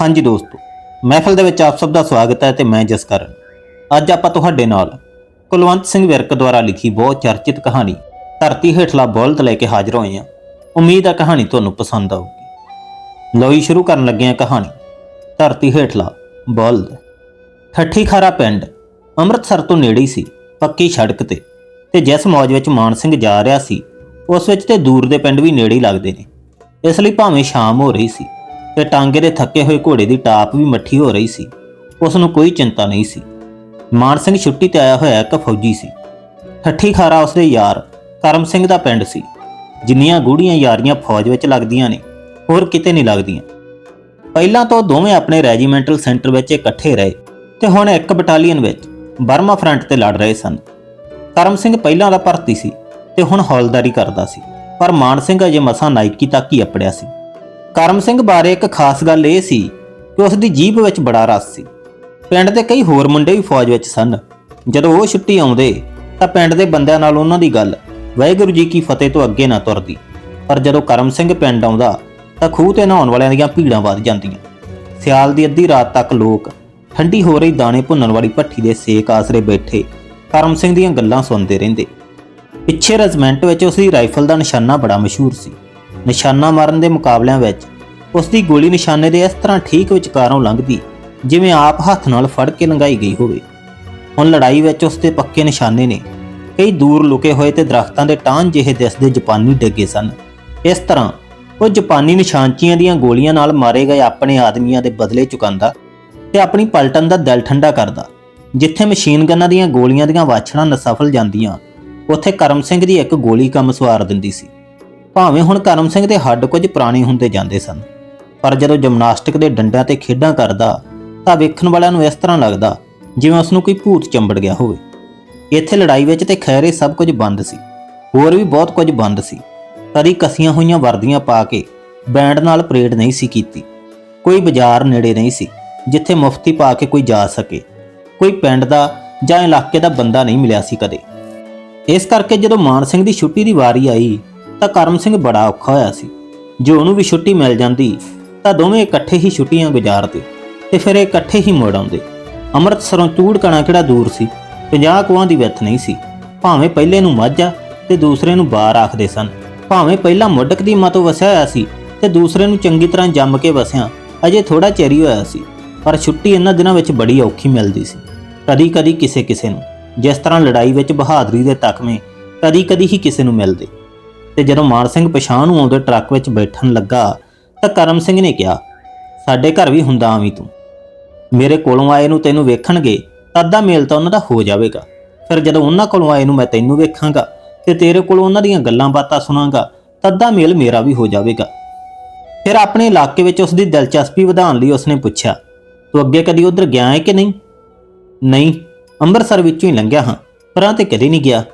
ਹਾਂਜੀ ਦੋਸਤੋ, ਮਹਿਫਲ ਦੇ ਵਿੱਚ ਆਪ ਸਭ ਦਾ ਸਵਾਗਤ ਹੈ ਤੇ ਮੈਂ ਜਸਕਰਨ। ਅੱਜ ਆਪਾਂ ਤੁਹਾਡੇ ਨਾਲ ਕੁਲਵੰਤ ਸਿੰਘ ਵਿਰਕ ਦੁਆਰਾ ਲਿਖੀ ਬਹੁਤ ਚਰਚਿਤ ਕਹਾਣੀ, ਧਰਤੀ ਹੇਠਲਾ ਬੋਲਦ ਲੈ ਕੇ ਹਾਜ਼ਰ ਹੋਏ ਹਾਂ। ਉਮੀਦ ਹੈ ਕਹਾਣੀ ਤੁਹਾਨੂੰ ਪਸੰਦ ਆਊਗੀ। ਲਓ ਜੀ, ਸ਼ੁਰੂ ਕਰਨ ਲੱਗੇ ਹਾਂ ਕਹਾਣੀ। ਧਰਤੀ ਹੇਠਲਾ ਬੋਲਦ। ਠੱਠੀ ਖਾਰਾ ਪਿੰਡ, ਅੰਮ੍ਰਿਤਸਰ ਤੋਂ ਨੇੜੇ ਹੀ ਸੀ, ਪੱਕੀ ਸੜਕ ਤੇ। ਤੇ ਜਿਸ ਮੌਜ ਵਿੱਚ ਮਾਨ ਸਿੰਘ ਜਾ ਰਿਹਾ ਸੀ, ਉਸ ਵਿੱਚ ਤੇ ਦੂਰ ਦੇ ਪਿੰਡ ਵੀ ਨੇੜੇ ਹੀ ਲੱਗਦੇ ਨੇ। ਇਸ ਲਈ ਭਾਵੇਂ ਸ਼ਾਮ ਹੋ ਰਹੀ ਸੀ ਤੇ ਟਾਂਗੇ ਦੇ ਥੱਕੇ ਹੋਏ ਘੋੜੇ ਦੀ ਟਾਪ ਵੀ ਮੱਠੀ ਹੋ ਰਹੀ ਸੀ। ਉਸ ਨੂੰ ਕੋਈ ਚਿੰਤਾ ਨਹੀਂ ਸੀ। ਮਾਨ ਸਿੰਘ ਛੁੱਟੀ ਤੇ ਆਇਆ ਹੋਇਆ ਇੱਕ ਫੌਜੀ ਸੀ। ਠੱਠੀ ਖਾਰਾ ਉਸਦੇ ਯਾਰ ਕਰਮ ਸਿੰਘ ਦਾ ਪਿੰਡ ਸੀ। ਜਿੰਨੀਆਂ ਗੂੜੀਆਂ ਯਾਰੀਆਂ ਫੌਜ ਵਿੱਚ ਲੱਗਦੀਆਂ ਨੇ, ਹੋਰ ਕਿਤੇ ਨਹੀਂ ਲੱਗਦੀਆਂ। ਪਹਿਲਾਂ ਤੋਂ ਦੋਵੇਂ ਆਪਣੇ ਰੈਜੀਮੈਂਟਲ ਸੈਂਟਰ ਵਿੱਚ ਇਕੱਠੇ ਰਹੇ ਤੇ ਹੁਣ ਇੱਕ ਬਟਾਲੀਅਨ ਵਿੱਚ ਬਰਮਾ ਫਰੰਟ ਤੇ ਲੜ ਰਹੇ ਸਨ। ਕਰਮ ਸਿੰਘ ਪਹਿਲਾਂ ਦਾ ਭਰਤੀ ਸੀ ਤੇ ਹੁਣ ਹੌਲਦਾਰੀ ਕਰਦਾ ਸੀ, ਪਰ ਮਾਨ ਸਿੰਘ ਅਜੇ ਮਸਾਂ ਨਾਇਕੀ ਤੱਕ ਹੀ ਅਪੜਿਆ ਸੀ। ਕਰਮ ਸਿੰਘ ਬਾਰੇ ਇੱਕ ਖਾਸ ਗੱਲ ਇਹ ਸੀ ਕਿ ਉਸ ਦੀ ਜੀਭ ਵਿੱਚ ਬੜਾ ਰਸ ਸੀ। ਪਿੰਡ ਦੇ ਕਈ ਹੋਰ ਮੁੰਡੇ ਵੀ ਫੌਜ ਵਿੱਚ ਸਨ। ਜਦੋਂ ਉਹ ਛੁੱਟੀ ਆਉਂਦੇ, ਤਾਂ ਪਿੰਡ ਦੇ ਬੰਦਿਆਂ ਨਾਲ ਉਹਨਾਂ ਦੀ ਗੱਲ ਵਾਹਿਗੁਰੂ ਜੀ ਕੀ ਫਤਿਹ ਤੋਂ ਅੱਗੇ ਨਾ ਤੁਰਦੀ। ਪਰ ਜਦੋਂ ਕਰਮ ਸਿੰਘ ਪਿੰਡ ਆਉਂਦਾ, ਤਾਂ ਖੂਹ ਤੇ ਨਹਾਉਣ ਵਾਲਿਆਂ ਦੀਆਂ ਭੀੜਾਂ ਵੱਧ ਜਾਂਦੀਆਂ। ਸਿਆਲ ਦੀ ਅੱਧੀ ਰਾਤ ਤੱਕ ਲੋਕ ਠੰਡੀ ਹੋ ਰਹੀ ਦਾਣੇ ਭੁੰਨਣ ਵਾਲੀ ਭੱਠੀ ਦੇ ਸੇਕ ਆਸਰੇ ਬੈਠੇ ਕਰਮ ਸਿੰਘ ਦੀਆਂ ਗੱਲਾਂ ਸੁਣਦੇ ਰਹਿੰਦੇ। ਪਿੱਛੇ ਰੈਜੀਮੈਂਟ ਵਿੱਚ ਉਸ ਦੀ ਰਾਈਫਲ ਦਾ ਨਿਸ਼ਾਨਾ ਬੜਾ ਮਸ਼ਹੂਰ ਸੀ। ਨਿਸ਼ਾਨਾ ਮਾਰਨ ਦੇ ਮੁਕਾਬਲਿਆਂ ਵਿੱਚ ਉਸ ਦੀ ਗੋਲੀ ਨਿਸ਼ਾਨੇ ਦੇ ਇਸ ਤਰ੍ਹਾਂ ਠੀਕ ਵਿਚਕਾਰੋਂ ਲੰਘਦੀ ਜਿਵੇਂ ਆਪ ਹੱਥ ਨਾਲ ਫੜ ਕੇ ਲੰਘਾਈ ਗਈ ਹੋਵੇ। ਹੁਣ ਲੜਾਈ ਵਿੱਚ ਉਸ ਦੇ ਪੱਕੇ ਨਿਸ਼ਾਨੇ ਨੇ ਕਈ ਦੂਰ ਲੁਕੇ ਹੋਏ ਤੇ ਦਰਖਤਾਂ ਦੇ ਟਾਂ ਜਿਹੇ ਦਿਸਦੇ ਜਾਪਾਨੀ ਡਿੱਗੇ ਸਨ। ਇਸ ਤਰ੍ਹਾਂ ਉਹ ਜਾਪਾਨੀ ਨਿਸ਼ਾਨਚੀਆਂ ਦੀਆਂ ਗੋਲੀਆਂ ਨਾਲ ਮਾਰੇ ਗਏ ਆਪਣੇ ਆਦਮੀਆਂ ਦੇ ਬਦਲੇ ਚੁਕਾਉਂਦਾ ਤੇ ਆਪਣੀ ਪਲਟਨ ਦਾ ਦਿਲ ਠੰਡਾ ਕਰਦਾ। ਜਿੱਥੇ ਮਸ਼ੀਨ ਗਨਾਂ ਦੀਆਂ ਗੋਲੀਆਂ ਦੀਆਂ ਵਾਛੜਾਂ ਨਸਫਲ ਜਾਂਦੀਆਂ, ਉੱਥੇ ਕਰਮ ਸਿੰਘ ਦੀ ਇੱਕ ਗੋਲੀ ਕੰਮ ਸਵਾਰ ਦਿੰਦੀ ਸੀ। ਭਾਵੇਂ ਹੁਣ ਕਰਮ ਸਿੰਘ ਦੇ ਹੱਡ ਕੁਝ ਪੁਰਾਣੇ ਹੁੰਦੇ ਜਾਂਦੇ ਸਨ, ਪਰ ਜਦੋਂ ਜਿਮਨਾਸਟਿਕ ਦੇ ਡੰਡਿਆਂ ਤੇ ਖੇਡਾਂ ਕਰਦਾ, ਤਾਂ ਵੇਖਣ ਵਾਲਿਆਂ ਨੂੰ ਇਸ ਤਰ੍ਹਾਂ ਲੱਗਦਾ, ਜਿਵੇਂ ਉਸ ਨੂੰ ਕੋਈ ਭੂਤ ਚੰਬੜ ਗਿਆ ਹੋਵੇ। ਇੱਥੇ ਲੜਾਈ ਵਿੱਚ ਤੇ ਖੈਰੇ ਸਭ ਕੁਝ ਬੰਦ ਸੀ, ਹੋਰ ਵੀ ਬਹੁਤ ਕੁਝ ਬੰਦ ਸੀ ਕਦੀ ਕਸੀਆਂ ਹੋਈਆਂ ਵਰਦੀਆਂ ਪਾ ਕੇ ਬੈਂਡ ਨਾਲ ਪਰੇਡ ਨਹੀਂ ਸੀ ਕੀਤੀ। ਕੋਈ ਬਾਜ਼ਾਰ ਨੇੜੇ ਨਹੀਂ ਸੀ, ਜਿੱਥੇ ਮੁਫਤੀ ਪਾ ਕੇ ਕੋਈ ਜਾ ਸਕੇ। ਕੋਈ ਪਿੰਡ ਦਾ ਜਾਂ ਇਲਾਕੇ ਦਾ ਬੰਦਾ ਨਹੀਂ ਮਿਲਿਆ ਸੀ ਕਦੇ। ਇਸ ਕਰਕੇ ਜਦੋਂ ਮਾਨ ਸਿੰਘ ਦੀ ਛੁੱਟੀ ਦੀ ਵਾਰੀ ਆਈ ਤਾਂ ਕਰਮ ਸਿੰਘ ਬੜਾ ਔਖਾ ਹੋਇਆ ਸੀ। ਜੇ ਉਹਨੂੰ ਵੀ ਛੁੱਟੀ ਮਿਲ ਜਾਂਦੀ, ਤਾਂ ਦੋਵੇਂ ਇਕੱਠੇ ਹੀ ਛੁੱਟੀਆਂ ਗੁਜ਼ਾਰਦੇ ਤੇ ਫਿਰ ਇਕੱਠੇ ਹੀ ਮੁੜ ਆਉਂਦੇ। ਅੰਮ੍ਰਿਤਸਰੋਂ ਚੂੜ ਕਣਾ ਕਿਹੜਾ ਦੂਰ ਸੀ? 50 ਕੁਆਂ ਦੀ ਵਿੱਥ ਨਹੀਂ ਸੀ। ਭਾਵੇਂ ਪਹਿਲੇ ਨੂੰ ਮਾਝਾ ਤੇ ਦੂਸਰੇ ਨੂੰ ਬਾਰ ਆਖਦੇ ਸਨ। ਭਾਵੇਂ ਪਹਿਲਾ ਮੁੱਢਕ ਦੀ ਮਤੋਂ ਵਸਿਆ ਹੋਇਆ ਸੀ ਤੇ ਦੂਸਰੇ ਨੂੰ ਚੰਗੀ ਤਰ੍ਹਾਂ ਜੰਮ ਕੇ ਵਸਿਆ, ਅਜੇ ਥੋੜਾ ਚੇਰੀ ਹੋਇਆ ਸੀ, ਪਰ ਛੁੱਟੀ ਇਹਨਾਂ ਦਿਨਾਂ ਵਿੱਚ ਬੜੀ ਔਖੀ ਮਿਲਦੀ ਸੀ। ਕਦੀ-ਕਦੀ ਕਿਸੇ ਕਿਸੇ ਨੂੰ, ਜਿਸ ਤਰ੍ਹਾਂ ਲੜਾਈ ਵਿੱਚ ਬਹਾਦਰੀ ਦੇ ਤਕਮੇ ਕਦੀ-ਕਦੀ ਹੀ ਕਿਸੇ ਨੂੰ ਮਿਲਦੇ। ਤੇ ਜਦੋਂ ਮਾਨ ਸਿੰਘ ਪਛਾਣ ਨੂੰ ਆਉਂਦੇ ਟਰੱਕ ਵਿੱਚ ਬੈਠਣ ਲੱਗਾ ਤਾਂ ਕਰਮ ਸਿੰਘ ਨੇ ਕਿਹਾ, ਸਾਡੇ ਘਰ ਵੀ ਹੁੰਦਾ ਆਵੀਂ ਤੂੰ। ਮੇਰੇ ਕੋਲੋਂ ਆਏ ਨੂੰ ਤੈਨੂੰ ਵੇਖਣਗੇ ਤਾਂ ਅੱਧਾ ਮੇਲ ਤਾਂ ਉਹਨਾਂ ਦਾ ਹੋ ਜਾਵੇਗਾ। ਫਿਰ ਜਦੋਂ ਉਹਨਾਂ ਕੋਲੋਂ ਆਏ ਨੂੰ ਮੈਂ ਤੈਨੂੰ ਵੇਖਾਂਗਾ ਤੇ ਤੇਰੇ ਕੋਲੋਂ ਉਹਨਾਂ ਦੀਆਂ ਗੱਲਾਂ ਬਾਤਾਂ ਸੁਣਾਂਗਾ ਤਾਂ ਅੱਧਾ ਮੇਲ ਮੇਰਾ ਵੀ ਹੋ ਜਾਵੇਗਾ। ਫਿਰ ਆਪਣੇ ਇਲਾਕੇ ਵਿੱਚ ਉਸ ਦੀ ਦਿਲਚਸਪੀ ਵਧਾਉਣ ਲਈ ਉਸਨੇ ਪੁੱਛਿਆ, ਤੂੰ ਅੱਗੇ ਕਦੀ ਉਧਰ ਗਿਆ ਹੈ ਕਿ ਨਹੀਂ? ਨਹੀਂ, ਅੰਮ੍ਰਿਤਸਰ ਵਿੱਚੋਂ ਹੀ ਲੰਘਿਆ ਹਾਂ, ਪਰਾਂ ਤੇ ਕਦੇ ਨਹੀਂ ਗਿਆ।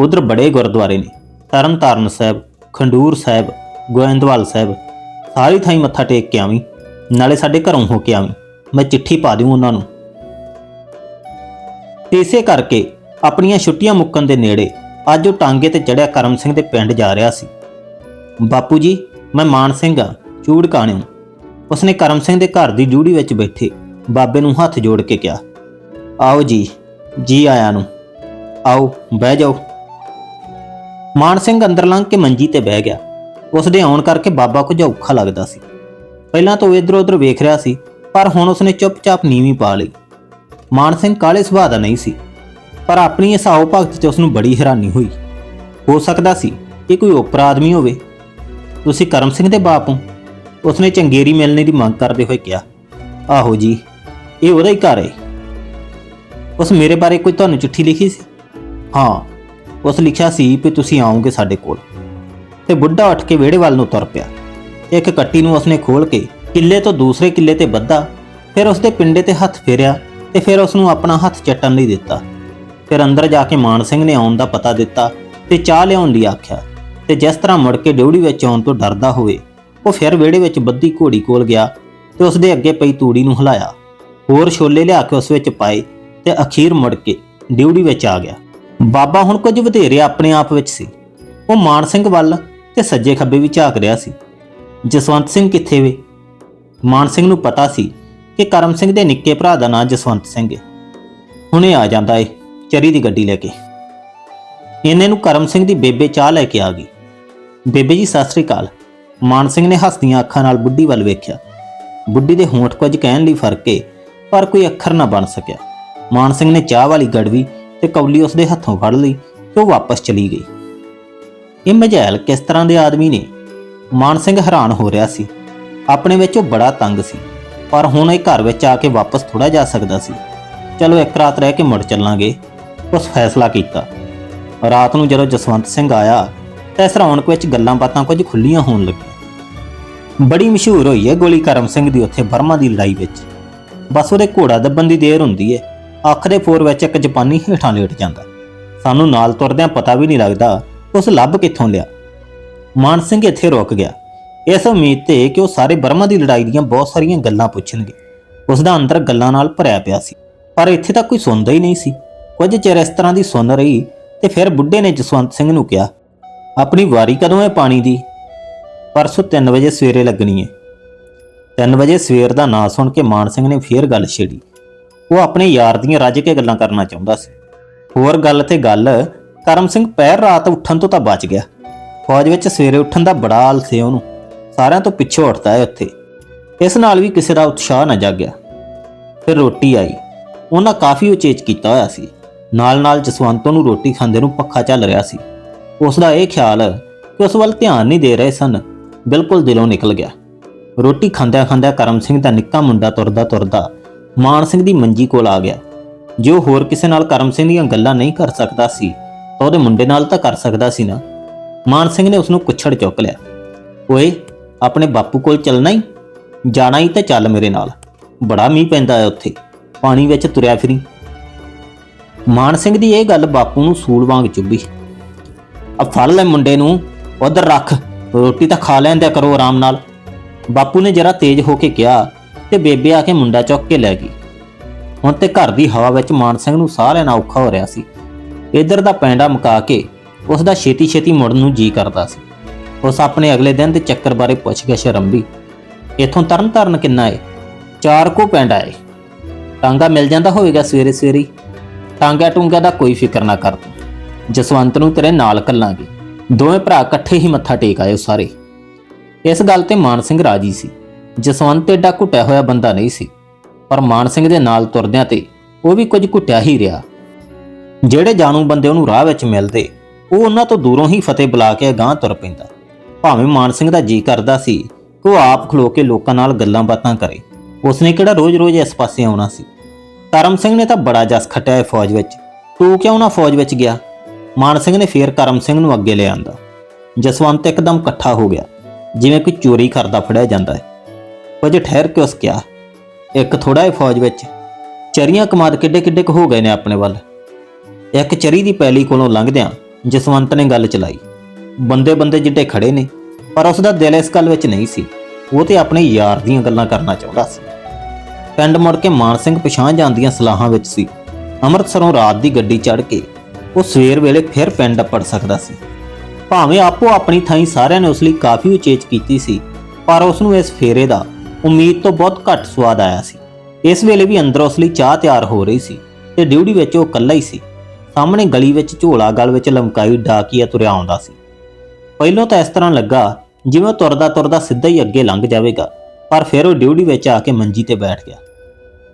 ਉਧਰ ਬੜੇ ਗੁਰਦੁਆਰੇ ਨੇ। ਤਰਨਤਾਰਨ ਸਾਹਿਬ, ਖੰਡੂਰ ਸਾਹਿਬ, ਗੋਇੰਦਵਾਲ ਸਾਹਿਬ, ਸਾਰੀ ਥਾਈ ਮੱਥਾ ਟੇਕ ਕੇ ਆਵੀਂ, ਨਾਲੇ ਸਾਡੇ ਘਰੋਂ ਹੋ ਕੇ ਆਵੀਂ। ਮੈਂ ਚਿੱਠੀ ਪਾ ਦਿਉ ਉਹਨਾਂ ਨੂੰ। ਇਸੇ ਕਰਕੇ ਆਪਣੀਆਂ ਛੁੱਟੀਆਂ ਮੁੱਕਣ ਦੇ ਨੇੜੇ ਅੱਜ ਉਹ ਟਾਂਗੇ ਤੇ ਚੜਿਆ ਕਰਮ ਸਿੰਘ ਦੇ ਪਿੰਡ ਜਾ ਰਿਹਾ ਸੀ। ਬਾਪੂ ਜੀ, ਮੈਂ ਮਾਨ ਸਿੰਘ ਆ, ਚੂੜ ਕਾਣਿਓ। ਉਸਨੇ ਕਰਮ ਸਿੰਘ ਦੇ ਘਰ ਦੀ ਜੂੜੀ ਵਿੱਚ ਬੈਠੇ ਬਾਬੇ ਨੂੰ ਹੱਥ ਜੋੜ ਕੇ ਕਿਹਾ, ਆਓ ਜੀ ਜੀ ਆਇਆਂ ਨੂੰ। ਆਓ, ਬਹਿ ਜਾਓ। ਮਾਨ ਸਿੰਘ ਅੰਦਰ ਲੰਘ ਕੇ ਮੰਜੀ ਤੇ ਬਹਿ ਗਿਆ। ਉਸ ਦੇ ਆਉਣ ਕਰਕੇ ਬਾਬਾ ਕੁਝ ਔਖਾ ਲੱਗਦਾ ਸੀ। ਪਹਿਲਾਂ ਤਾਂ ਉਹ ਇਧਰ ਉਧਰ ਵੇਖ ਰਿਹਾ ਸੀ, ਪਰ ਹੁਣ ਉਸਨੇ ਚੁੱਪਚਾਪ ਨੀਵੀਂ ਪਾ ਲਈ। ਮਾਨ ਸਿੰਘ ਕਾਲੇ ਸੁਭਾਅ ਦਾ ਨਹੀਂ ਸੀ, ਪਰ ਆਪਣੀ ਇਸ ਆਓ ਭਗਤ ਤੇ ਉਸ ਨੂੰ ਬੜੀ ਹੈਰਾਨੀ ਹੋਈ। ਹੋ ਸਕਦਾ ਸੀ ਕਿ ਕੋਈ ਉਪਰਾ ਆਦਮੀ ਹੋਵੇ। ਤੁਸੀਂ ਕਰਮ ਸਿੰਘ ਦੇ ਬਾਪ ਹੋ। ਉਸਨੇ ਚੰਗੇਰੀ ਮਿਲਣੇ ਦੀ ਮੰਗ ਕਰਦੇ ਹੋਏ ਕਿਹਾ, ਆਹੋ ਜੀ, ਇਹ ਉਹਦਾ ਹੀ ਘਰ ਹੈ ਉਸ ਮੇਰੇ ਬਾਰੇ ਕੋਈ ਤੁਹਾਨੂੰ ਚਿੱਠੀ ਲਿਖੀ ਸੀ? ਹਾਂ ਉਸ ਲਿਖਿਆ ਸੀ ਕਿ ਤੁਸੀਂ ਆਓਗੇ ਸਾਡੇ ਕੋਲ। ਤੇ ਬੁੱਢਾ ਉੱਠ ਕੇ ਵਿਹੜੇ ਵੱਲ ਨੂੰ ਤੁਰ ਪਿਆ। ਇੱਕ ਕੱਟੀ ਨੂੰ ਉਸਨੇ ਖੋਲ ਕੇ ਕਿੱਲੇ ਤੋਂ ਦੂਸਰੇ ਕਿੱਲੇ ਤੇ ਬੱਧਾ ਫਿਰ ਉਸਦੇ ਪਿੰਡੇ ਤੇ ਹੱਥ ਫੇਰਿਆ ਤੇ ਫਿਰ ਉਸ ਨੂੰ ਆਪਣਾ ਹੱਥ ਚੱਟਣ ਲਈ ਦਿੱਤਾ। ਫਿਰ ਅੰਦਰ ਜਾ ਕੇ ਮਾਨ ਸਿੰਘ ਨੇ ਆਉਣ ਦਾ ਪਤਾ ਦਿੱਤਾ ਤੇ ਚਾਹ ਲਿਆਉਣ ਲਈ ਆਖਿਆ ਤੇ ਜਿਸ ਤਰ੍ਹਾਂ ਮੁੜ ਕੇ ਡਿਊੜੀ ਵਿੱਚ ਆਉਣ ਤੋਂ ਡਰਦਾ ਹੋਵੇ, ਉਹ ਫਿਰ ਵਿਹੜੇ ਵਿੱਚ ਬੱਧੀ ਘੋੜੀ ਕੋਲ ਗਿਆ ਤੇ ਉਸ ਦੇ ਅੱਗੇ ਪਈ ਤੂੜੀ ਨੂੰ ਹਿਲਾਇਆ। ਹੋਰ ਛੋਲੇ ਲਿਆ ਕੇ ਉਸ ਵਿੱਚ ਪਾਏ ਤੇ ਅਖੀਰ ਮੁੜ ਕੇ ਡਿਊੜੀ ਵਿੱਚ ਆ ਗਿਆ। ਬਾਬਾ ਹੁਣ ਕੁਝ ਵਧੇਰੇ ਆਪਣੇ ਆਪ ਵਿੱਚ ਸੀ। ਉਹ ਮਾਨ ਸਿੰਘ ਵੱਲ ਤੇ ਸੱਜੇ ਖੱਬੇ ਵੀ ਝਾਕ ਰਿਹਾ ਸੀ। ਜਸਵੰਤ ਸਿੰਘ ਕਿੱਥੇ ਵੇ? ਮਾਨ ਸਿੰਘ ਨੂੰ ਪਤਾ ਸੀ ਕਿ ਕਰਮ ਸਿੰਘ ਦੇ ਨਿੱਕੇ ਭਰਾ ਦਾ ਨਾਂ ਜਸਵੰਤ ਸਿੰਘ ਹੈ ਹੁਣੇ ਆ ਜਾਂਦਾ ਏ, ਚਰੀ ਦੀ ਗੱਡੀ ਲੈ ਕੇ। ਇਹਨੇ ਨੂੰ ਕਰਮ ਸਿੰਘ ਦੀ ਬੇਬੇ ਚਾਹ ਲੈ ਕੇ ਆ ਗਈ। ਬੇਬੇ ਜੀ, ਸਤਿ ਸ੍ਰੀ ਅਕਾਲ। ਮਾਨ ਸਿੰਘ ਨੇ ਹੱਸਦੀਆਂ ਅੱਖਾਂ ਨਾਲ ਬੁੱਢੀ ਵੱਲ ਵੇਖਿਆ। ਬੁੱਢੀ ਦੇ ਹੋਂਠ ਕੁਝ ਕਹਿਣ ਲਈ ਫ਼ਰਕ ਏ, ਪਰ ਕੋਈ ਅੱਖਰ ਨਾ ਬਣ ਸਕਿਆ। ਮਾਨ ਸਿੰਘ ਨੇ ਚਾਹ ਵਾਲੀ ਗੜਵੀ ਤੇ ਕੌਲੀ ਉਸਦੇ ਹੱਥੋਂ ਫੜ ਲਈ ਤੇ ਉਹ ਵਾਪਸ ਚਲੀ ਗਈ। ਇਹ ਮਝੈਲ ਕਿਸ ਤਰ੍ਹਾਂ ਦੇ ਆਦਮੀ ਨੇ? ਮਾਨ ਸਿੰਘ ਹੈਰਾਨ ਹੋ ਰਿਹਾ ਸੀ। ਆਪਣੇ ਵਿੱਚ ਉਹ ਬੜਾ ਤੰਗ ਸੀ, ਪਰ ਹੁਣ ਇਹ ਘਰ ਵਿੱਚ ਆ ਕੇ ਵਾਪਸ ਥੋੜਾ ਜਾ ਸਕਦਾ ਸੀ। ਚਲੋ ਇੱਕ ਰਾਤ ਰਹਿ ਕੇ ਮੁੜ ਚੱਲਾਂਗੇ, ਉਸ ਫੈਸਲਾ ਕੀਤਾ। ਰਾਤ ਨੂੰ ਜਦੋਂ ਜਸਵੰਤ ਸਿੰਘ ਆਇਆ, ਤਾਂ ਇਸ ਰੌਣਕ ਵਿੱਚ ਗੱਲਾਂ ਬਾਤਾਂ ਕੁਝ ਖੁੱਲੀਆਂ ਹੋਣ ਲੱਗੀਆਂ। ਬੜੀ ਮਸ਼ਹੂਰ ਹੋਈ ਹੈ ਗੋਲੀ ਕਰਮ ਸਿੰਘ ਦੀ ਉੱਥੇ ਬਰਮਾ ਦੀ ਲੜਾਈ ਵਿੱਚ। ਬਸ ਉਹਦੇ ਘੋੜਾ ਦੱਬਣ ਦੀ ਦੇਰ ਹੁੰਦੀ ਹੈ। ਅੱਖ ਦੇ ਫੋਰ ਵਿੱਚ ਇੱਕ ਜਾਪਾਨੀ ਹੇਠਾਂ ਲੇਟ ਜਾਂਦਾ। ਸਾਨੂੰ ਨਾਲ ਤੁਰਦਿਆਂ ਪਤਾ ਵੀ ਨਹੀਂ ਲੱਗਦਾ ਉਸ ਲੱਭ ਕਿੱਥੋਂ ਲਿਆ। ਮਾਨ ਸਿੰਘ ਇੱਥੇ ਰੁਕ ਗਿਆ। ਇਸ ਉਮੀਦ ਤੇ ਕਿ ਉਹ ਸਾਰੇ ਬਰਮਾ ਦੀ ਲੜਾਈ ਦੀਆਂ ਬਹੁਤ ਸਾਰੀਆਂ ਗੱਲਾਂ ਪੁੱਛਣਗੇ। ਉਸ ਦਾ ਅੰਦਰ ਗੱਲਾਂ ਨਾਲ ਭਰਿਆ ਪਿਆ ਸੀ, ਪਰ ਇੱਥੇ ਤਾਂ ਕੋਈ ਸੁਣਦਾ ਹੀ ਨਹੀਂ ਸੀ। ਕੁਝ ਚਿਰ ਇਸ ਤਰ੍ਹਾਂ ਦੀ ਸੁਣ ਰਹੀ ਤੇ ਫਿਰ ਬੁੱਢੇ ਨੇ ਜਸਵੰਤ ਸਿੰਘ ਨੂੰ ਕਿਹਾ, ਆਪਣੀ ਵਾਰੀ ਕਦੋਂ ਹੈ ਪਾਣੀ ਦੀ? ਪਰਸੋਂ 3 ਵਜੇ ਸਵੇਰੇ ਲੱਗਣੀ ਹੈ 3 ਵਜੇ ਸਵੇਰ ਦਾ ਨਾਂ ਸੁਣ ਕੇ ਮਾਨ ਸਿੰਘ ਨੇ ਫੇਰ ਗੱਲ ਛੇੜੀ। ਉਹ ਆਪਣੇ ਯਾਰ ਦੀਆਂ ਰੱਜ ਕੇ ਗੱਲਾਂ ਕਰਨਾ ਚਾਹੁੰਦਾ ਸੀ। ਹੋਰ ਗੱਲ ਤੇ ਗੱਲ, ਕਰਮ ਸਿੰਘ ਪਹਿਰ ਰਾਤ ਉੱਠਣ ਤੋਂ ਤਾਂ ਬਚ ਗਿਆ। ਫੌਜ ਵਿੱਚ ਸਵੇਰੇ ਉੱਠਣ ਦਾ ਬੜਾ ਆਲ ਸੀ ਉਹਨੂੰ। ਸਾਰਿਆਂ ਤੋਂ ਪਿੱਛੇ ਉੱਠਦਾ ਹੈ ਉੱਥੇ। ਇਸ ਨਾਲ ਵੀ ਕਿਸੇ ਦਾ ਉਤਸ਼ਾਹ ਨਾ ਜਾਗਿਆ। ਫਿਰ ਰੋਟੀ ਆਈ। ਉਹਨਾਂ ਕਾਫੀ ਉਚੇਚ ਕੀਤਾ ਹੋਇਆ ਸੀ। ਨਾਲ-ਨਾਲ ਜਸਵੰਤ ਨੂੰ ਰੋਟੀ ਖਾਂਦੇ ਨੂੰ ਪੱਖਾ ਚੱਲ ਰਿਹਾ ਸੀ। ਉਸ ਦਾ ਇਹ ਖਿਆਲ ਕਿ ਉਸ ਵੱਲ ਧਿਆਨ ਨਹੀਂ ਦੇ ਰਹੇ ਸਨ। ਬਿਲਕੁਲ ਦਿਲੋਂ ਨਿਕਲ ਗਿਆ। ਰੋਟੀ ਖਾਂਦਿਆਂ ਖਾਂਦਿਆਂ ਕਰਮ ਸਿੰਘ ਦਾ ਨਿੱਕਾ ਮੁੰਡਾ ਤੁਰਦਾ ਤੁਰਦਾ ਮਾਨ ਸਿੰਘ ਦੀ ਮੰਜੀ ਕੋਲ ਆ ਗਿਆ। ਜੋ ਹੋਰ ਕਿਸੇ ਨਾਲ ਕਰਮ ਸਿੰਘ ਦੀਆਂ ਗੱਲਾਂ ਨਹੀਂ ਕਰ ਸਕਦਾ ਸੀ, ਤਾਂ ਉਹਦੇ ਮੁੰਡੇ ਨਾਲ ਤਾਂ ਕਰ ਸਕਦਾ ਸੀ ਨਾ। ਮਾਨ ਸਿੰਘ ਨੇ ਉਸ ਨੂੰ ਕੁੱਛੜ ਚੁੱਕ ਲਿਆ। ਓਏ, ਆਪਣੇ ਬਾਪੂ ਕੋਲ ਚੱਲਣਾ ਹੀ ਜਾਣਾ ਹੀ ਤਾਂ ਚੱਲ ਮੇਰੇ ਨਾਲ। ਬੜਾ ਮੀਂਹ ਪੈਂਦਾ ਹੈ ਉੱਥੇ। ਪਾਣੀ ਵਿੱਚ ਤੁਰਿਆ ਫਿਰੀ। ਮਾਨ ਸਿੰਘ ਦੀ ਇਹ ਗੱਲ ਬਾਪੂ ਨੂੰ ਸੂਲ ਵਾਂਗ ਚੁੱਭੀ। ਆ ਫੜ ਲੈ ਮੁੰਡੇ ਨੂੰ, ਉਧਰ ਰੱਖ। ਰੋਟੀ ਤਾਂ ਖਾ ਲੈਂਦਿਆ ਕਰੋ ਆਰਾਮ ਨਾਲ। ਬਾਪੂ ਨੇ ਜਰਾ ਤੇਜ਼ ਹੋ ਕੇ ਕਿਹਾ ਤੇ ਬੇਬੇ ਆ ਕੇ ਮੁੰਡਾ ਚੁੱਕ ਕੇ ਲੈ ਗਈ। ਹੁਣ ਤੇ ਘਰ ਦੀ ਹਵਾ ਵਿੱਚ ਮਾਨ ਸਿੰਘ ਨੂੰ ਸਾਹ ਲੈਣਾ ਔਖਾ ਹੋ ਰਿਹਾ ਸੀ। ਇਧਰ ਦਾ ਪੈਂਡਾ ਮੁਕਾ ਕੇ ਉਸ ਦਾ ਛੇਤੀ ਛੇਤੀ ਮੁੜਨ ਨੂੰ ਜੀ ਕਰਦਾ ਸੀ। ਉਸ ਆਪਣੇ ਅਗਲੇ ਦਿਨ ਦੇ ਚੱਕਰ ਬਾਰੇ ਪੁੱਛ ਗਿਆ ਸ਼ਰੰਭੀ ਇਥੋਂ ਤਰਨ ਤਾਰਨ ਕਿੰਨਾ ਏ? ਚਾਰ ਕੋ ਪੈਂਡਾ ਏ ਟਾਂਗਾ ਮਿਲ ਜਾਂਦਾ ਹੋਵੇਗਾ ਸਵੇਰੇ ਸਵੇਰੇ ਹੀ। ਟਾਂਗਾ ਟੂੰਗਾ ਦਾ ਕੋਈ ਫਿਕਰ ਨਾ ਕਰ। ਜਸਵੰਤ ਨੂੰ ਤੇਰੇ ਨਾਲ ਕੱਲਾਂਗੇ। ਦੋਵੇਂ ਭਰਾ ਇਕੱਠੇ ਹੀ ਮੱਥਾ ਟੇਕ ਆਏ ਸਾਰੇ। ਇਸ ਗੱਲ ਤੇ ਮਾਨ ਸਿੰਘ ਰਾਜੀ ਸੀ। ਜਸਵੰਤ ਏਡਾ ਘੁੱਟਿਆ ਹੋਇਆ ਬੰਦਾ ਨਹੀਂ ਸੀ, ਪਰ ਮਾਨ ਸਿੰਘ ਦੇ ਨਾਲ ਤੁਰਦਿਆਂ ਤੇ ਉਹ ਵੀ ਕੁਝ ਘੁੱਟਿਆ ਹੀ ਰਿਹਾ। ਜਿਹੜੇ ਜਾਣੂ ਬੰਦੇ ਉਹਨੂੰ ਰਾਹ ਵਿੱਚ ਮਿਲਦੇ, ਉਹ ਉਹਨਾਂ ਤੋਂ ਦੂਰੋਂ ਹੀ ਫਤਿਹ ਬੁਲਾ ਕੇ ਅਗਾਂਹ ਤੁਰ ਪੈਂਦਾ। ਭਾਵੇਂ ਮਾਨ ਸਿੰਘ ਦਾ ਜੀ ਕਰਦਾ ਸੀ ਕਿ ਉਹ ਆਪ ਖਲੋ ਕੇ ਲੋਕਾਂ ਨਾਲ ਗੱਲਾਂ ਬਾਤਾਂ ਕਰੇ, ਉਸਨੇ ਕਿਹੜਾ ਰੋਜ਼-ਰੋਜ਼ ਇਸ ਪਾਸੇ ਆਉਣਾ ਸੀ? ਕਰਮ ਸਿੰਘ ਨੇ ਤਾਂ ਬੜਾ ਜਸ ਖੱਟਿਆ ਹੈ ਫੌਜ ਵਿੱਚ। ਤੂੰ ਕਿਉਂ ਨਾ ਫੌਜ ਵਿੱਚ ਗਿਆ? ਮਾਨ ਸਿੰਘ ਨੇ ਫੇਰ ਕਰਮ ਸਿੰਘ ਨੂੰ ਅੱਗੇ ਲੈ ਜਸਵੰਤ ਇੱਕਦਮ ਇਕੱਠਾ ਹੋ ਗਿਆ, ਜਿਵੇਂ ਕੋਈ ਚੋਰੀ ਕਰਦਾ ਫੜਿਆ ਜਾਂਦਾ ਹੈ। ਕੁਝ ਠਹਿਰ ਕੇ ਉਸ ਕਿਹਾ, ਇੱਕ ਥੋੜਾ ਹੈ ਫੌਜ ਵਿੱਚ ਚਰੀਆਂ ਕਮਾਦ ਕਿੱਡੇ ਕਿੱਡੇ ਕੁ ਹੋ ਗਏ ਨੇ ਆਪਣੇ ਵੱਲ। ਇੱਕ ਚਰੀ ਦੀ ਪੈਲੀ ਕੋਲੋਂ ਲੰਘਦਿਆਂ ਜਸਵੰਤ ਨੇ ਗੱਲ ਚਲਾਈ। ਬੰਦੇ ਬੰਦੇ ਜਿੱਡੇ ਖੜੇ ਨੇ, ਪਰ ਉਸ ਦਾ ਦਿਲ ਇਸ ਗੱਲ ਵਿੱਚ ਨਹੀਂ ਸੀ। ਉਹ ਤੇ ਆਪਣੇ ਯਾਰ ਦੀਆਂ ਗੱਲਾਂ ਕਰਨਾ ਚਾਹੁੰਦਾ ਸੀ। ਪਿੰਡ ਮੁੜ ਕੇ ਮਾਨ ਸਿੰਘ ਪਛਾਣ ਜਾਂਦੀਆਂ ਸਲਾਹਾਂ ਵਿੱਚ ਸੀ। ਅੰਮ੍ਰਿਤਸਰੋਂ ਰਾਤ ਦੀ ਗੱਡੀ ਚੜ੍ਹ ਕੇ ਉਹ ਸਵੇਰ ਵੇਲੇ ਫਿਰ ਪਿੰਡ ਪੜ ਸਕਦਾ ਸੀ। ਭਾਵੇਂ ਆਪੋ ਆਪਣੀ ਥਾਈਂ ਸਾਰਿਆਂ ਨੇ ਉਸ ਲਈ ਕਾਫੀ ਉਚੇਚ ਕੀਤੀ ਸੀ, ਪਰ ਉਸ ਨੂੰ ਇਸ ਫੇਰੇ ਦਾ ਉਮੀਦ ਤੋਂ ਬਹੁਤ ਘੱਟ ਸਵਾਦ ਆਇਆ ਸੀ। ਇਸ ਵੇਲੇ ਵੀ ਅੰਦਰੋਂ ਉਸ ਲਈ ਚਾਹ ਤਿਆਰ ਹੋ ਰਹੀ ਸੀ ਤੇ ਡਿਊਟੀ ਵਿੱਚ ਉਹ ਇਕੱਲਾ ਹੀ ਸੀ। ਸਾਹਮਣੇ ਗਲੀ ਵਿੱਚ ਝੋਲਾ ਗਲ ਵਿੱਚ ਲਮਕਾਈ ਡਾਕੀਆ ਤੁਰਿਆ ਆਉਂਦਾ ਸੀ। ਪਹਿਲਾਂ ਤਾਂ ਇਸ ਤਰ੍ਹਾਂ ਲੱਗਾ ਜਿਵੇਂ ਤੁਰਦਾ ਤੁਰਦਾ ਸਿੱਧਾ ਹੀ ਅੱਗੇ ਲੰਘ ਜਾਵੇਗਾ, ਪਰ ਫਿਰ ਉਹ ਡਿਊਟੀ ਵਿੱਚ ਆ ਕੇ ਮੰਜੀ ਤੇ ਬੈਠ ਗਿਆ।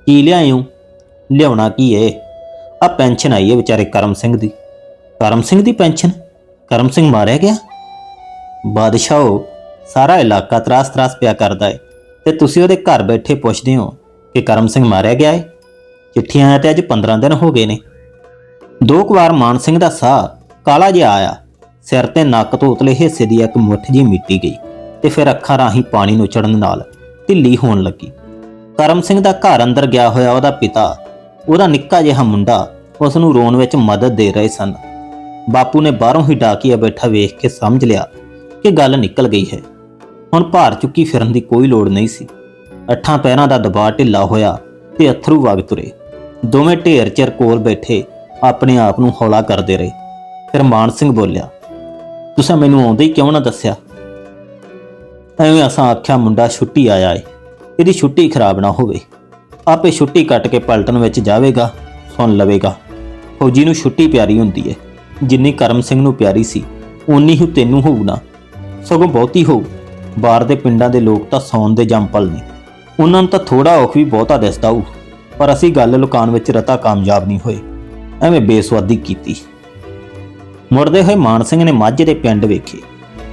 ਕੀ ਲਿਆਇਓ? ਲਿਆਉਣਾ ਕੀ ਏ? ਆ ਪੈਨਸ਼ਨ ਆਈ ਏ ਵਿਚਾਰੇ ਕਰਮ ਸਿੰਘ ਦੀ। ਕਰਮ ਸਿੰਘ ਦੀ ਪੈਨਸ਼ਨ? ਕਰਮ ਸਿੰਘ ਮਾਰਿਆ ਗਿਆ? ਬਾਦਸ਼ਾਹੋ, ਸਾਰਾ ਇਲਾਕਾ ਤਰਾਸ-ਤਰਾਸ ਪਿਆ ਕਰਦਾ ਏ। ਤੇ ਤੁਸੀਂ ਉਹਦੇ ਘਰ ਬੈਠੇ ਪੁੱਛਦੇ ਹੋ ਕਿ ਕਰਮ ਸਿੰਘ ਮਾਰਿਆ ਗਿਆ ਏ? ਚਿੱਠੀਆਂ ਆਇਆ ਤੇ ਅੱਜ 15 ਦਿਨ ਹੋ ਗਏ ਨੇ। ਦੋ ਕੁ ਵਾਰ ਮਾਨ ਸਿੰਘ ਦਾ ਸਾਹ ਕਾਲਾ ਜਿਹਾ ਆਇਆ। ਸਿਰ ਤੇ ਨੱਕ ਤੋਂ ਉਤਲੇ ਹਿੱਸੇ ਦੀ ਇੱਕ ਮੁੱਠ ਜੀ ਮਿੱਟੀ ਗਈ ਤੇ ਫਿਰ ਅੱਖਾਂ ਰਾਹੀਂ ਪਾਣੀ ਨੂੰ ਚੜਨ ਨਾਲ ਢਿੱਲੀ ਹੋਣ ਲੱਗੀ। ਕਰਮ ਸਿੰਘ ਦਾ ਘਰ ਅੰਦਰ ਗਿਆ ਹੋਇਆ ਉਹਦਾ ਪਿਤਾ, ਉਹਦਾ ਨਿੱਕਾ ਜਿਹਾ ਮੁੰਡਾ ਉਸ ਨੂੰ ਰੋਣ ਵਿੱਚ ਮਦਦ ਦੇ ਰਹੇ ਸਨ। ਬਾਪੂ ਨੇ ਬਾਹਰੋਂ ਹੀ ਡਾਕੀਆ ਬੈਠਾ ਵੇਖ ਕੇ ਸਮਝ ਲਿਆ ਕਿ ਗੱਲ ਨਿਕਲ ਗਈ ਹੈ। ਹੁਣ ਭਾਰ ਚੁੱਕੀ ਫਿਰਨ ਦੀ ਕੋਈ ਲੋੜ ਨਹੀਂ ਸੀ। ਅੱਠਾਂ ਪੈਰਾਂ ਦਾ ਦਬਾਅ ਢਿੱਲਾ ਹੋਇਆ ਤੇ ਅਥਰੂ ਵਗ ਤੁਰੇ। ਦੋਵੇਂ ਢੇਰ ਚਿਰ ਕੋਲ ਬੈਠੇ ਆਪਣੇ ਆਪ ਨੂੰ ਹੌਲਾ ਕਰਦੇ ਰਹੇ। ਫਿਰ ਮਾਨ ਸਿੰਘ ਬੋਲਿਆ, ਤੁਸੀਂ ਮੈਨੂੰ ਆਉਂਦੇ ਹੀ ਕਿਉਂ ਨਾ ਦੱਸਿਆ? ਐਵੇਂ ਅਸਾਂ ਆਖਿਆ ਮੁੰਡਾ ਛੁੱਟੀ ਆਇਆ ਏ, ਇਹਦੀ ਛੁੱਟੀ ਖਰਾਬ ਨਾ ਹੋਵੇ। ਆਪੇ ਛੁੱਟੀ ਕੱਟ ਕੇ ਪਲਟਨ ਵਿੱਚ ਜਾਵੇਗਾ, ਸੁਣ ਲਵੇਗਾ। ਫੌਜੀ ਨੂੰ ਛੁੱਟੀ ਪਿਆਰੀ ਹੁੰਦੀ ਹੈ ਜਿੰਨੀ ਕਰਮ ਸਿੰਘ ਨੂੰ ਪਿਆਰੀ ਸੀ, ਓਨੀ ਹੀ ਤੈਨੂੰ ਹੋਊ ਨਾ। ਸਗੋਂ ਬਹੁਤੀ ਹੋਊ। ਬਾਹਰ ਦੇ ਪਿੰਡਾਂ ਦੇ ਲੋਕ ਤਾਂ ਸੌਣ ਦੇ ਜੰਪਲ ਨੇ। ਉਹਨਾਂ ਨੂੰ ਤਾਂ ਥੋੜਾ ਔਖ ਵੀ ਬਹੁਤਾ ਦਿਸਦਾ ਉਹ ਪਰ ਅਸੀਂ ਗੱਲ ਲੁਕਾਉਣ ਵਿੱਚ ਰਤਾ ਕਾਮਯਾਬ ਨਹੀਂ ਹੋਏ। ਐਵੇਂ ਬੇਸਵਾਦੀ ਕੀਤੀ। ਮੁੜਦੇ ਹੋਏ ਮਾਨ ਸਿੰਘ ਨੇ ਮਾਝੇ ਦੇ ਪਿੰਡ ਵੇਖੇ,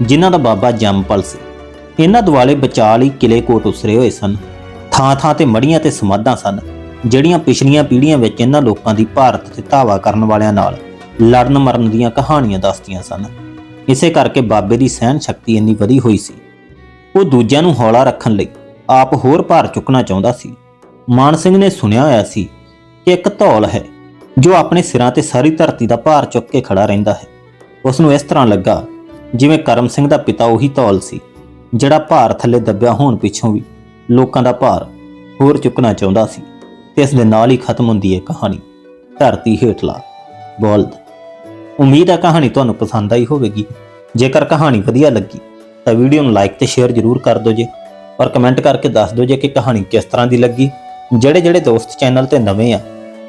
ਜਿਨ੍ਹਾਂ ਦਾ ਬਾਬਾ ਜੰਮਪਲ ਸੀ। ਇਹਨਾਂ ਦੁਆਲੇ ਬਚਾ ਲਈ ਕਿਲੇ ਕੋਟ ਉਸਰੇ ਹੋਏ ਸਨ। ਥਾਂ ਥਾਂ ਤੇ ਮੜੀਆਂ ਤੇ ਸਮਾਧਾਂ ਸਨ, ਜਿਹੜੀਆਂ ਪਿਛਲੀਆਂ ਪੀੜ੍ਹੀਆਂ ਵਿੱਚ ਇਹਨਾਂ ਲੋਕਾਂ ਦੀ ਭਾਰਤ ਤੇ ਧਾਵਾ ਕਰਨ ਵਾਲਿਆਂ ਨਾਲ ਲੜਨ ਮਰਨ ਦੀਆਂ ਕਹਾਣੀਆਂ ਦੱਸਦੀਆਂ ਸਨ। ਇਸੇ ਕਰਕੇ ਬਾਬੇ ਦੀ ਸਹਿਣ ਸ਼ਕਤੀ ਇੰਨੀ ਵਧੀ ਹੋਈ ਸੀ ਉਹ ਦੂਜਿਆਂ ਨੂੰ ਹੌਲਾ ਰੱਖਣ ਲਈ ਆਪ ਹੋਰ ਭਾਰ ਚੁੱਕਣਾ ਚਾਹੁੰਦਾ ਸੀ। ਮਾਨ ਸਿੰਘ ਨੇ ਸੁਣਿਆ ਹੋਇਆ ਸੀ ਕਿ ਇੱਕ ਧੌਲ ਹੈ ਜੋ ਆਪਣੇ ਸਿਰਾਂ ਤੇ ਸਾਰੀ ਧਰਤੀ ਦਾ ਭਾਰ ਚੁੱਕ ਕੇ ਖੜਾ ਰਹਿੰਦਾ ਹੈ। ਉਸ ਨੂੰ ਇਸ ਤਰ੍ਹਾਂ ਲੱਗਾ ਜਿਵੇਂ ਕਰਮ ਸਿੰਘ ਦਾ ਪਿਤਾ ਉਹੀ ਧੌਲ ਸੀ, ਜਿਹੜਾ ਭਾਰ ਥੱਲੇ ਦੱਬਿਆ ਹੋਣ ਪਿੱਛੋਂ ਵੀ ਲੋਕਾਂ ਦਾ ਭਾਰ ਹੋਰ ਚੁੱਕਣਾ ਚਾਹੁੰਦਾ ਸੀ ਤੇ ਇਸ ਦੇ ਨਾਲ ਹੀ ਖਤਮ ਹੁੰਦੀ ਹੈ ਕਹਾਣੀ। ਧਰਤੀ ਹੇਠਲਾ ਬੋਲਦ। ਉਮੀਦ ਹੈ ਕਹਾਣੀ ਤੁਹਾਨੂੰ ਪਸੰਦ ਆਈ ਹੋਵੇਗੀ। ਜੇਕਰ ਕਹਾਣੀ ਵਧੀਆ ਲੱਗੀ ਤਾਂ ਵੀਡੀਓ ਨੂੰ ਲਾਈਕ ਤੇ ਸ਼ੇਅਰ ਜ਼ਰੂਰ ਕਰ ਦਿਓ ਜੇ। ਔਰ ਕਮੈਂਟ ਕਰਕੇ ਦੱਸ ਦਿਓ ਜੇ ਕਿ ਕਹਾਣੀ ਕਿਸ ਤਰ੍ਹਾਂ ਦੀ ਲੱਗੀ। ਜਿਹੜੇ ਜਿਹੜੇ ਦੋਸਤ ਚੈਨਲ ਤੇ ਨਵੇਂ ਆ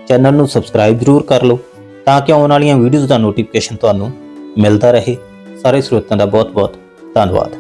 ਚੈਨਲ ਨੂੰ ਸਬਸਕ੍ਰਾਈਬ ਜ਼ਰੂਰ ਕਰ ਲਓ ਤਾਂ ਕਿ ਆਉਣ ਵਾਲੀਆਂ ਵੀਡੀਓਜ਼ ਦਾ ਨੋਟੀਫਿਕੇਸ਼ਨ ਤੁਹਾਨੂੰ ਮਿਲਦਾ ਰਹੇ। ਸਾਰੇ ਸਰੋਤਿਆਂ ਦਾ ਬਹੁਤ ਬਹੁਤ ਧੰਨਵਾਦ।